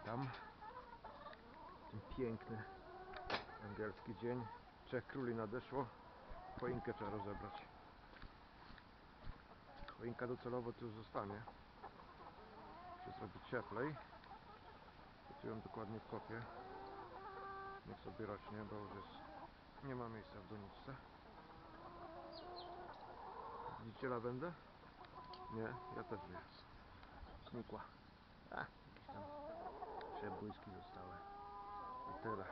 witam. Piękny angielski dzień. Trzech króli nadeszło. Choinkę trzeba rozebrać. Choinka docelowo tu zostanie. Muszę zrobić cieplej. Tu ją dokładnie kopię. Niech sobie rośnie, bo już jest... Nie ma miejsca w doniczce. Widzicie lawendę? Nie, ja też nie. Znikła. A, jakieś tam przebłyski zostały. I tyle.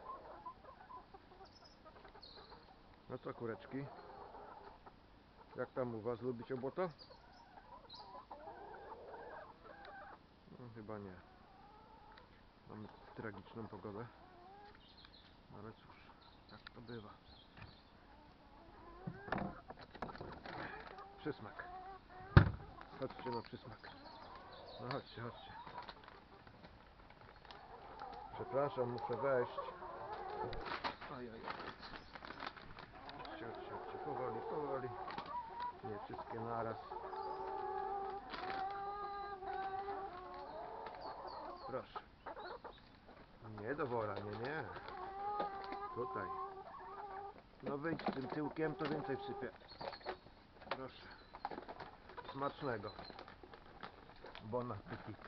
No co kureczki? Jak tam u was? Lubicie błoto? No chyba nie. Mamy tragiczną pogodę. Ale cóż, tak to bywa. Przysmak. Chodźcie na przysmak. No chodźcie, chodźcie. Przepraszam, muszę wejść. Chodźcie, chodźcie, chodźcie. Powoli, powoli. Nie wszystkie naraz. Proszę. Nie do wora, nie, nie. Tutaj. No wyjdź tym tyłkiem, to więcej wsypię. Proszę. Smacznego. Bon appetit.